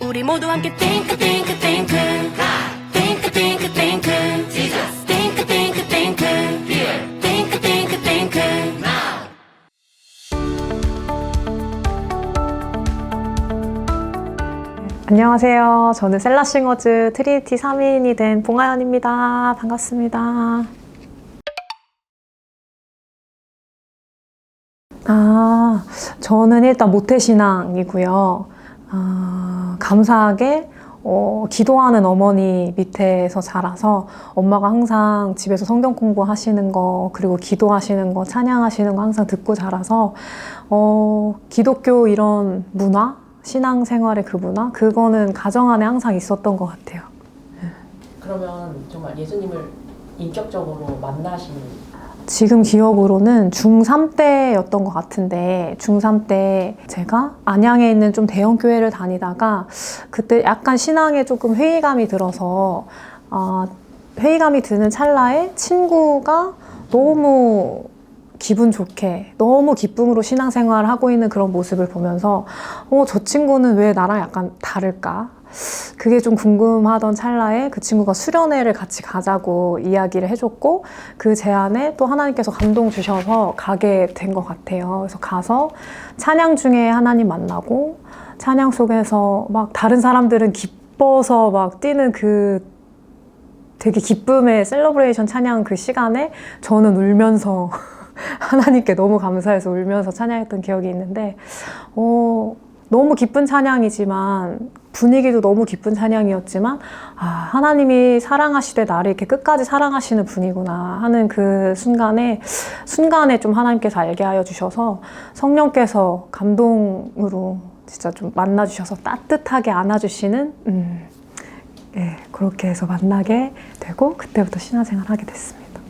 우리 모두 함께 think think think think think think Jesus think think think here think think think now 안녕하세요. 저는 셀라싱어즈 트리니티 3인이 된 봉아연입니다. 반갑습니다. 아, 저는 일단 모태신앙이고요. 아, 감사하게 어, 기도하는 어머니 밑에서 자라서 엄마가 항상 집에서 성경 공부하시는 거 그리고 기도하시는 거 찬양하시는 거 항상 듣고 자라서 어, 기독교 이런 문화 신앙 생활의 그 문화 그거는 가정 안에 항상 있었던 것 같아요. 그러면 정말 예수님을 인격적으로 만나신 지금 기억으로는 중3 때였던 것 같은데 중3 때 제가 안양에 있는 좀 대형 교회를 다니다가 그때 약간 신앙에 조금 회의감이 들어서 아, 회의감이 드는 찰나에 친구가 너무 기분 좋게 너무 기쁨으로 신앙생활을 하고 있는 그런 모습을 보면서 어, 저 친구는 왜 나랑 약간 다를까? 그게 좀 궁금하던 찰나에 그 친구가 수련회를 같이 가자고 이야기를 해줬고 그 제안에 또 하나님께서 감동 주셔서 가게 된 것 같아요. 그래서 가서 찬양 중에 하나님 만나고 찬양 속에서 막 다른 사람들은 기뻐서 막 뛰는 그 되게 기쁨의 셀러브레이션 찬양 그 시간에 저는 울면서 하나님께 너무 감사해서 울면서 찬양했던 기억이 있는데 어, 너무 기쁜 찬양이지만 분위기도 너무 기쁜 찬양이었지만 아, 하나님이 사랑하시되 나를 이렇게 끝까지 사랑하시는 분이구나 하는 그 순간에 순간에 좀 하나님께서 알게 하여 주셔서 성령께서 감동으로 진짜 좀 만나 주셔서 따뜻하게 안아 주시는 음, 예, 그렇게 해서 만나게 되고 그때부터 신앙생활 하게 됐습니다.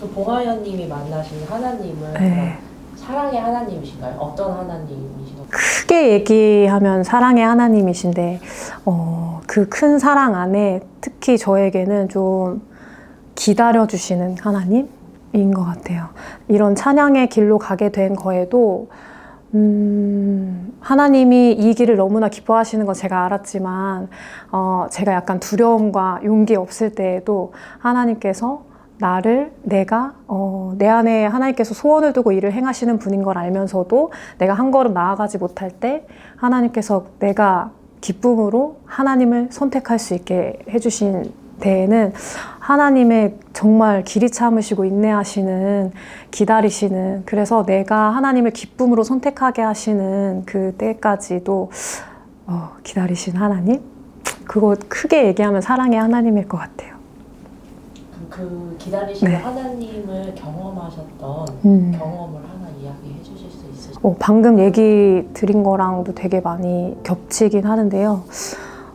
그 봉하연님이 만나신 하나님은 네. 사랑의 하나님이신가요? 어떤 하나님이신가요? 크게 얘기하면 사랑의 하나님이신데 어, 그 큰 사랑 안에 특히 저에게는 좀 기다려 주시는 하나님인 것 같아요. 이런 찬양의 길로 가게 된 거에도 음, 하나님이 이 길을 너무나 기뻐하시는 건 제가 알았지만 어, 제가 약간 두려움과 용기 없을 때에도 하나님께서 나를 내가 어, 내 안에 하나님께서 소원을 두고 일을 행하시는 분인 걸 알면서도 내가 한 걸음 나아가지 못할 때 하나님께서 내가 기쁨으로 하나님을 선택할 수 있게 해주신 데에는 하나님의 정말 길이 참으시고 인내하시는 기다리시는 그래서 내가 하나님을 기쁨으로 선택하게 하시는 그 때까지도 어, 기다리신 하나님 그거 크게 얘기하면 사랑의 하나님일 것 같아요. 그 기다리시는 네. 하나님을 경험하셨던 음. 경험을 하나 이야기해 주실 수 있으실까요? 어, 방금 얘기 드린 거랑도 되게 많이 겹치긴 하는데요.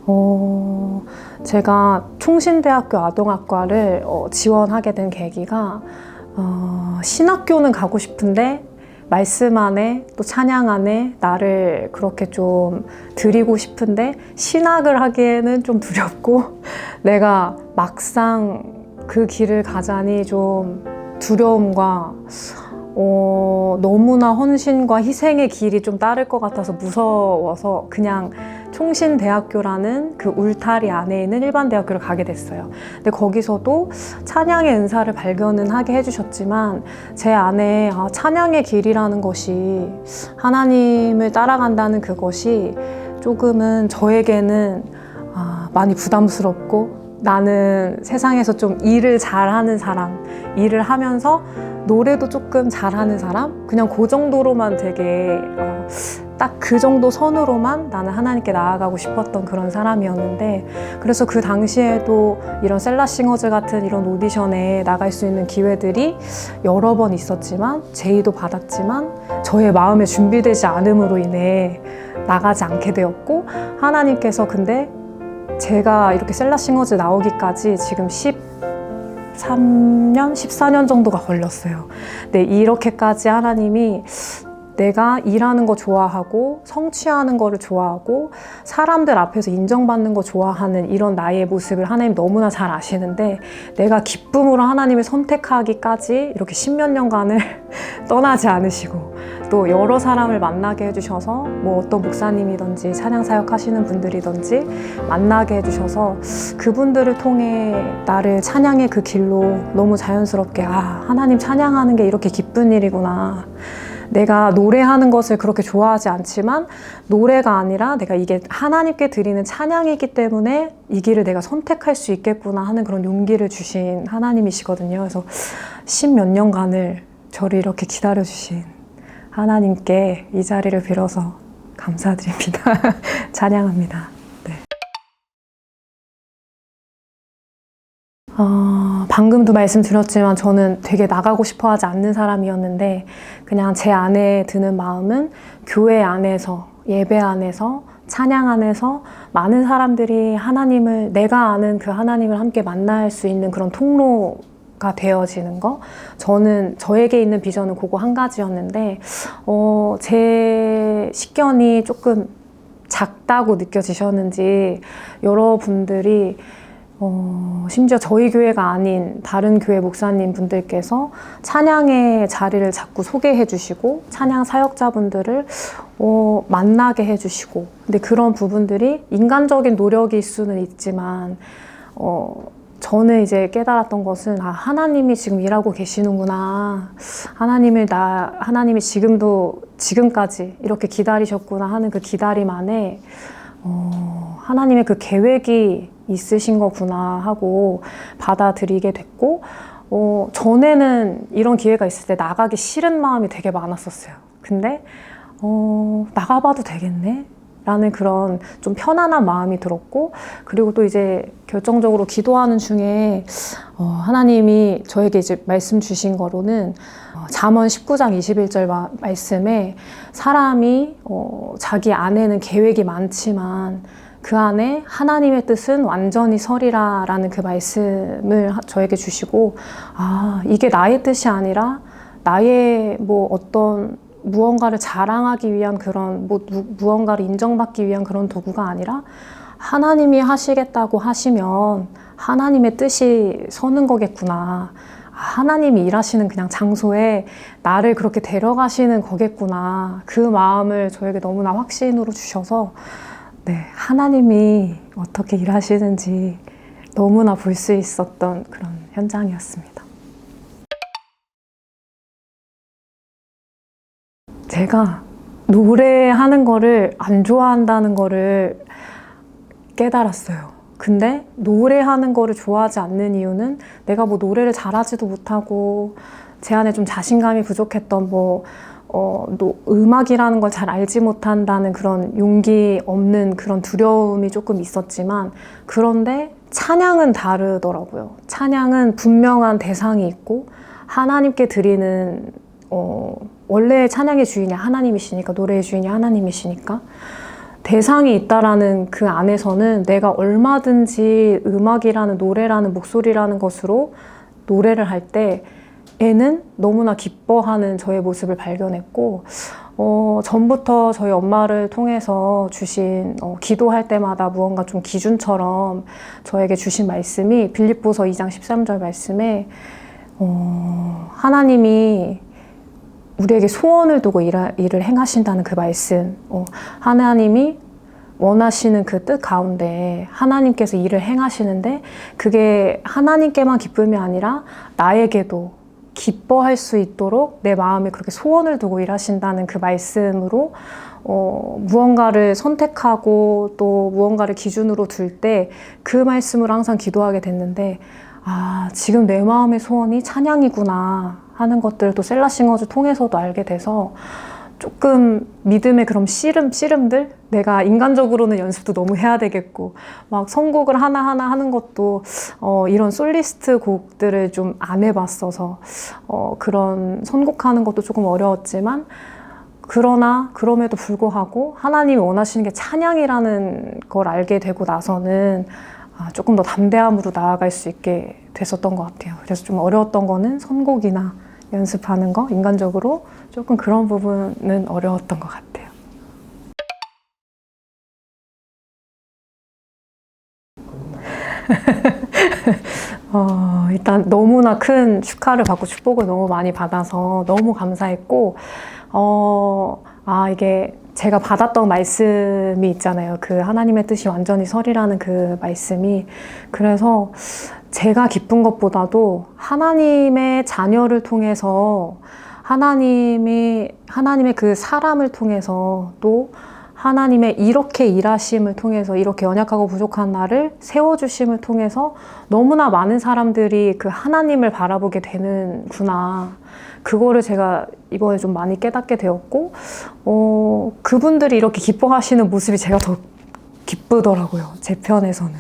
어, 제가 총신대학교 아동학과를 어, 지원하게 된 계기가 어, 신학교는 가고 싶은데 말씀 안에 또 찬양 안에 나를 그렇게 좀 드리고 싶은데 신학을 하기에는 좀 두렵고 내가 막상 그 길을 가자니 좀 두려움과 어, 너무나 헌신과 희생의 길이 좀 따를 것 같아서 무서워서 그냥 총신대학교라는 그 울타리 안에 있는 일반 대학교를 가게 됐어요. 근데 거기서도 찬양의 은사를 발견은 하게 해주셨지만 제 안에 아, 찬양의 길이라는 것이 하나님을 따라간다는 그것이 조금은 저에게는 아, 많이 부담스럽고 나는 세상에서 좀 일을 잘하는 사람, 일을 하면서 노래도 조금 잘하는 사람, 그냥 그 정도로만 되게 어, 딱그 정도 선으로만 나는 하나님께 나아가고 싶었던 그런 사람이었는데 그래서 그 당시에도 이런 셀라싱어즈 같은 이런 오디션에 나갈 수 있는 기회들이 여러 번 있었지만 제의도 받았지만 저의 마음에 준비되지 않음으로 인해 나가지 않게 되었고 하나님께서 근데 제가 이렇게 셀라싱어즈 나오기까지 지금 13년, 14년 정도가 걸렸어요. 근데 이렇게까지 하나님이 내가 일하는 거 좋아하고 성취하는 거를 좋아하고 사람들 앞에서 인정받는 거 좋아하는 이런 나의 모습을 하나님 너무나 잘 아시는데 내가 기쁨으로 하나님을 선택하기까지 이렇게 십몇 년간을 떠나지 않으시고 또 여러 사람을 만나게 해주셔서 뭐 어떤 목사님이든지 찬양 사역 하시는 분들이든지 만나게 해주셔서 그분들을 통해 나를 찬양의 그 길로 너무 자연스럽게 아 하나님 찬양하는 게 이렇게 기쁜 일이구나. 내가 노래하는 것을 그렇게 좋아하지 않지만 노래가 아니라 내가 이게 하나님께 드리는 찬양이기 때문에 이 길을 내가 선택할 수 있겠구나 하는 그런 용기를 주신 하나님이시거든요. 그래서 십몇 년간을 저를 이렇게 기다려주신 하나님께 이 자리를 빌어서 감사드립니다. 찬양합니다. 네. 어, 방금도 말씀드렸지만 저는 되게 나가고 싶어 하지 않는 사람이었는데 그냥 제 안에 드는 마음은 교회 안에서 예배 안에서 찬양 안에서 많은 사람들이 하나님을 내가 아는 그 하나님을 함께 만날 수 있는 그런 통로 가 되어지는 거? 저는 저에게 있는 비전은 그거 한 가지였는데 어, 제 식견이 조금 작다고 느껴지셨는지 여러분들이 어, 심지어 저희 교회가 아닌 다른 교회 목사님 분들께서 찬양의 자리를 자꾸 소개해 주시고 찬양 사역자분들을 어, 만나게 해 주시고. 근데 그런 부분들이 인간적인 노력일 수는 있지만 어, 저는 이제 깨달았던 것은 아, 하나님이 지금 일하고 계시는구나. 하나님을 나 하나님이 지금도 지금까지 이렇게 기다리셨구나 하는 그 기다림 안에 어, 하나님의 그 계획이 있으신 거구나 하고 받아들이게 됐고, 어, 전에는 이런 기회가 있을 때 나가기 싫은 마음이 되게 많았었어요. 근데, 어, 나가봐도 되겠네? 라는 그런 좀 편안한 마음이 들었고, 그리고 또 이제 결정적으로 기도하는 중에, 어, 하나님이 저에게 이제 말씀 주신 거로는, 어, 잠언 19장 21절 마- 말씀에 사람이 어, 자기 안에는 계획이 많지만 그 안에 하나님의 뜻은 완전히 서리라라는 그 말씀을 하- 저에게 주시고 아 이게 나의 뜻이 아니라 나의 뭐 어떤 무언가를 자랑하기 위한 그런 뭐 무, 무언가를 인정받기 위한 그런 도구가 아니라 하나님이 하시겠다고 하시면 하나님의 뜻이 서는 거겠구나. 아, 하나님이 일하시는 그냥 장소에 나를 그렇게 데려가시는 거겠구나. 그 마음을 저에게 너무나 확신으로 주셔서 네, 하나님이 어떻게 일하시는지 너무나 볼 수 있었던 그런 현장이었습니다. 제가 노래하는 거를 안 좋아한다는 거를 깨달았어요. 근데 노래하는 거를 좋아하지 않는 이유는 내가 뭐 노래를 잘하지도 못하고 제 안에 좀 자신감이 부족했던 뭐 어, 또 음악이라는 걸 잘 알지 못한다는 그런 용기 없는 그런 두려움이 조금 있었지만 그런데 찬양은 다르더라고요. 찬양은 분명한 대상이 있고 하나님께 드리는 어, 원래 찬양의 주인이 하나님이시니까 노래의 주인이 하나님이시니까 대상이 있다라는 그 안에서는 내가 얼마든지 음악이라는 노래라는 목소리라는 것으로 노래를 할 때 애는 너무나 기뻐하는 저의 모습을 발견했고 어, 전부터 저희 엄마를 통해서 주신 어, 기도할 때마다 무언가 좀 기준처럼 저에게 주신 말씀이 빌립보서 2장 13절 말씀에 어, 하나님이 우리에게 소원을 두고 일하, 일을 행하신다는 그 말씀. 어, 하나님이 원하시는 그 뜻 가운데 하나님께서 일을 행하시는데 그게 하나님께만 기쁨이 아니라 나에게도 기뻐할 수 있도록 내 마음에 그렇게 소원을 두고 일하신다는 그 말씀으로 어, 무언가를 선택하고 또 무언가를 기준으로 둘 때 그 말씀으로 항상 기도하게 됐는데 아, 지금 내 마음의 소원이 찬양이구나 하는 것들을 또 셀라싱어즈 통해서도 알게 돼서 조금 믿음의 그런 씨름, 씨름들? 내가 인간적으로는 연습도 너무 해야 되겠고, 막 선곡을 하나하나 하는 것도, 어, 이런 솔리스트 곡들을 좀 안 해봤어서, 어, 그런 선곡하는 것도 조금 어려웠지만, 그러나, 그럼에도 불구하고, 하나님이 원하시는 게 찬양이라는 걸 알게 되고 나서는, 아, 조금 더 담대함으로 나아갈 수 있게 됐었던 것 같아요. 그래서 좀 어려웠던 거는 선곡이나 연습하는 거, 인간적으로 조금 그런 부분은 어려웠던 것 같아요. 어, 일단 너무나 큰 축하를 받고 축복을 너무 많이 받아서 너무 감사했고, 어, 아, 이게 제가 받았던 말씀이 있잖아요. 그 하나님의 뜻이 완전히 설이라는 그 말씀이. 그래서 제가 기쁜 것보다도 하나님의 자녀를 통해서 하나님이, 하나님의 그 사람을 통해서 또 하나님의 이렇게 일하심을 통해서 이렇게 연약하고 부족한 나를 세워주심을 통해서 너무나 많은 사람들이 그 하나님을 바라보게 되는구나. 그거를 제가 이번에 좀 많이 깨닫게 되었고, 어, 그분들이 이렇게 기뻐하시는 모습이 제가 더 기쁘더라고요. 제 편에서는.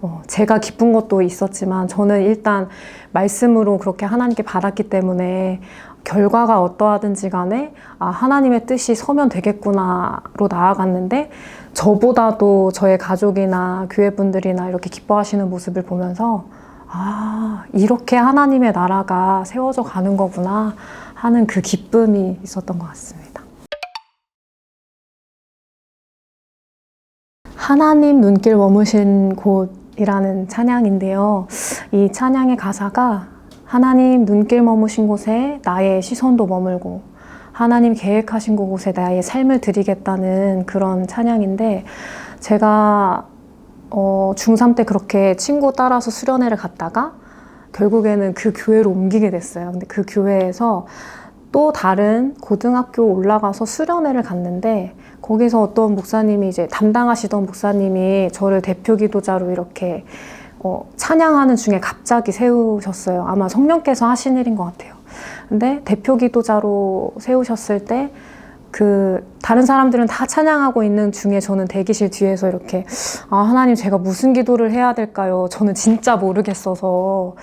어, 제가 기쁜 것도 있었지만 저는 일단 말씀으로 그렇게 하나님께 받았기 때문에 결과가 어떠하든지 간에 아, 하나님의 뜻이 서면 되겠구나로 나아갔는데 저보다도 저의 가족이나 교회분들이나 이렇게 기뻐하시는 모습을 보면서 아, 이렇게 하나님의 나라가 세워져 가는 거구나 하는 그 기쁨이 있었던 것 같습니다. 하나님 눈길 머무신 곳이라는 찬양인데요. 이 찬양의 가사가 하나님 눈길 머무신 곳에 나의 시선도 머물고 하나님 계획하신 곳에 나의 삶을 드리겠다는 그런 찬양인데 제가 어, 중3 때 그렇게 친구 따라서 수련회를 갔다가 결국에는 그 교회로 옮기게 됐어요. 근데 그 교회에서 또 다른 고등학교 올라가서 수련회를 갔는데 거기서 어떤 목사님이 이제 담당하시던 목사님이 저를 대표 기도자로 이렇게 어, 찬양하는 중에 갑자기 세우셨어요. 아마 성령께서 하신 일인 것 같아요. 근데 대표 기도자로 세우셨을 때 그 다른 사람들은 다 찬양하고 있는 중에 저는 대기실 뒤에서 이렇게 아 하나님 제가 무슨 기도를 해야 될까요? 저는 진짜 모르겠어서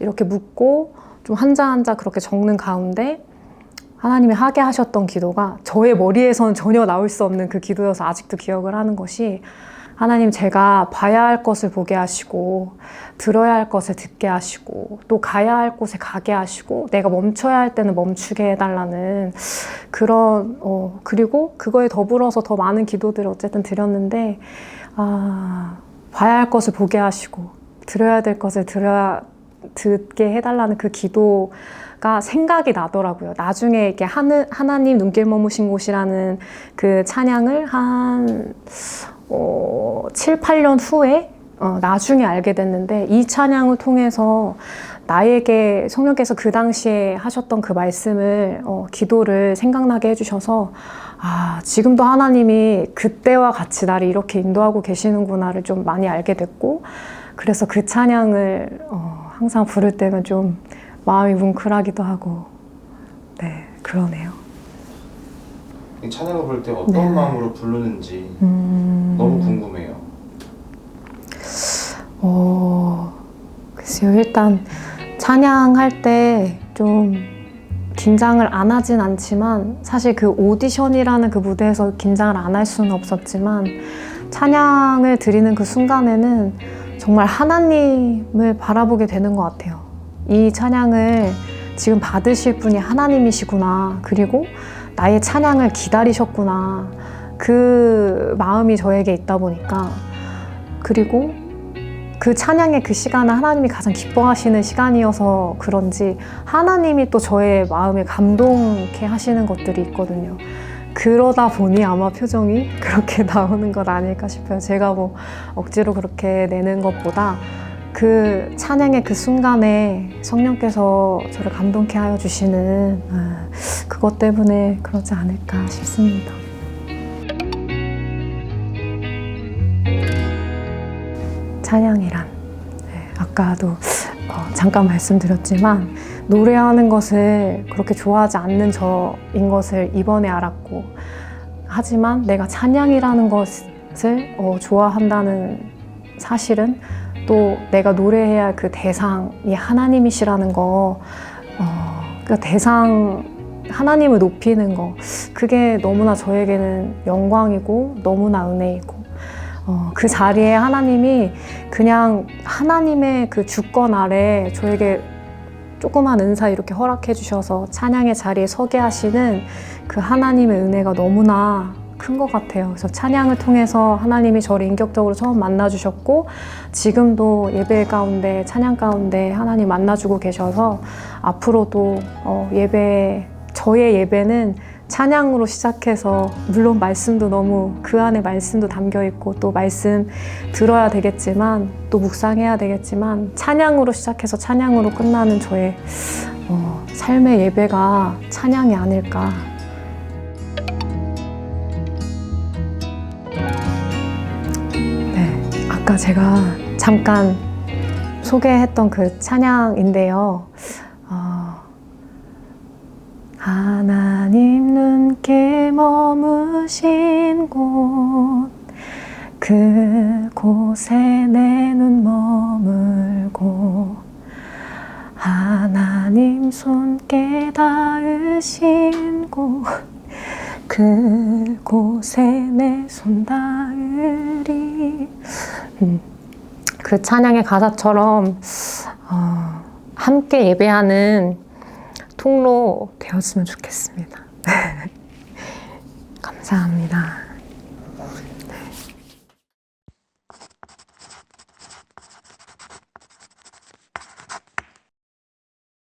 이렇게 묻고 좀 한자 한자 그렇게 적는 가운데 하나님이 하게 하셨던 기도가 저의 머리에서는 전혀 나올 수 없는 그 기도여서 아직도 기억을 하는 것이 하나님 제가 봐야 할 것을 보게 하시고 들어야 할 것을 듣게 하시고 또 가야 할 곳에 가게 하시고 내가 멈춰야 할 때는 멈추게 해달라는 그런 어 그리고 그거에 더불어서 더 많은 기도들을 어쨌든 드렸는데 아 봐야 할 것을 보게 하시고 들어야 될 것을 들어야 듣게 해달라는 그 기도 가 생각이 나더라고요. 나중에 이렇게 하느, 하나님 눈길 머무신 곳이라는 그 찬양을 한 어, 7, 8년 후에 어, 나중에 알게 됐는데 이 찬양을 통해서 나에게 성령께서 그 당시에 하셨던 그 말씀을 어, 기도를 생각나게 해주셔서 아 지금도 하나님이 그때와 같이 나를 이렇게 인도하고 계시는구나를 좀 많이 알게 됐고 그래서 그 찬양을 어, 항상 부를 때면 좀 마음이 뭉클하기도 하고 네 그러네요. 이 찬양을 부를 때 어떤 네. 마음으로 부르는지 음... 너무 궁금해요. 어, 글쎄요. 일단 찬양할 때 좀 긴장을 안 하진 않지만 사실 그 오디션이라는 그 무대에서 긴장을 안 할 수는 없었지만 찬양을 드리는 그 순간에는 정말 하나님을 바라보게 되는 것 같아요. 이 찬양을 지금 받으실 분이 하나님이시구나. 그리고 나의 찬양을 기다리셨구나. 그 마음이 저에게 있다 보니까 그리고 그 찬양의 그 시간은 하나님이 가장 기뻐하시는 시간이어서 그런지 하나님이 또 저의 마음을 감동케 하시는 것들이 있거든요. 그러다 보니 아마 표정이 그렇게 나오는 것 아닐까 싶어요. 제가 뭐 억지로 그렇게 내는 것보다 그 찬양의 그 순간에 성령께서 저를 감동케 하여 주시는 아, 그것 때문에 그러지 않을까 싶습니다. 찬양이란 네, 아까도 어, 잠깐 말씀드렸지만 노래하는 것을 그렇게 좋아하지 않는 저인 것을 이번에 알았고 하지만 내가 찬양이라는 것을 어, 좋아한다는 사실은 또 내가 노래해야 할그 대상이 하나님이시라는 거 어, 그 대상 하나님을 높이는 거 그게 너무나 저에게는 영광이고 너무나 은혜이고 어, 그 자리에 하나님이 그냥 하나님의 그 주권 아래 저에게 조그만 은사 이렇게 허락해 주셔서 찬양의 자리에 서게 하시는 그 하나님의 은혜가 너무나 큰 것 같아요. 그래서 찬양을 통해서 하나님이 저를 인격적으로 처음 만나주셨고 지금도 예배 가운데 찬양 가운데 하나님 만나주고 계셔서 앞으로도 어, 예배 저의 예배는 찬양으로 시작해서 물론 말씀도 너무 그 안에 말씀도 담겨 있고 또 말씀 들어야 되겠지만 또 묵상해야 되겠지만 찬양으로 시작해서 찬양으로 끝나는 저의 어, 삶의 예배가 찬양이 아닐까. 아까 제가 잠깐 소개했던 그 찬양인데요. 어, 하나님 눈께 머무신 곳 그곳에 내 눈 머물고 하나님 손께 닿으신 곳 그곳에 내 손 닿으리 음, 그 찬양의 가사처럼 어, 함께 예배하는 통로 되었으면 좋겠습니다. 감사합니다.